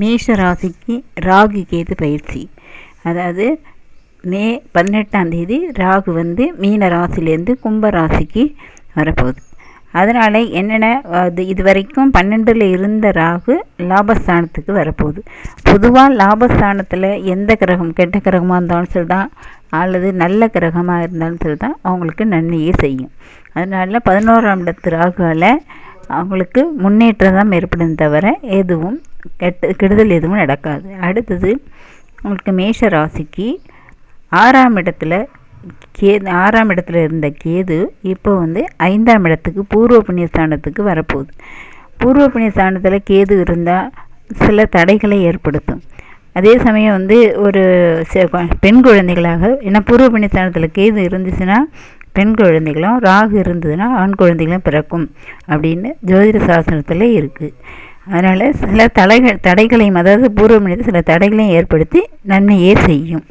மேஷ ராசிக்கு ராகு கேது பயிற்சி. அதாவது மே பதினெட்டாம் தேதி ராகு வந்து மீன ராசிலேருந்து கும்ப ராசிக்கு வரப்போகுது. அதனால் என்னென்ன அது இது வரைக்கும் பன்னெண்டில் இருந்த ராகு லாபஸ்தானத்துக்கு வரப்போகுது. பொதுவாக லாபஸ்தானத்தில் எந்த கிரகம் கெட்ட கிரகமாக இருந்தாலும் சரி தான் அல்லது நல்ல கிரகமாக இருந்தாலும் சரி தான் அவங்களுக்கு நன்மையே செய்யும். அதனால் பதினோராம் இடத்து ராகுவால் அவங்களுக்கு முன்னேற்றம் தான் ஏற்படும் தவிர எதுவும் கெட்ட கெடுதல் எதுவும் நடக்காது. அடுத்தது உங்களுக்கு மேஷ ராசிக்கு ஆறாம் இடத்துல கேது ஆறாம் இடத்துல இருந்த கேது இப்போ வந்து ஐந்தாம் இடத்துக்கு பூர்வ புண்ணிய ஸ்தானத்துக்கு வரப்போகுது. பூர்வ புண்ணிய ஸ்தானத்தில் கேது இருந்தால் சில தடைகளை ஏற்படுத்தும். அதே சமயம் வந்து ஒரு பெண் குழந்தைகளாக ஏன்னா பூர்வ புண்ணிய ஸ்தானத்தில் கேது இருந்துச்சுன்னா பெண் குழந்தைகளும் ராகு இருந்ததுன்னா ஆண் குழந்தைகளும் பிறக்கும் அப்படின்னு ஜோதிட சாஸ்திரத்தில் இருக்குது அதனால் சில தடைகள் தடைகளையும் அதாவது பூர்வ புண்ணியத்தில் சில தடைகளையும் ஏற்படுத்தி நன்மையே செய்யும்.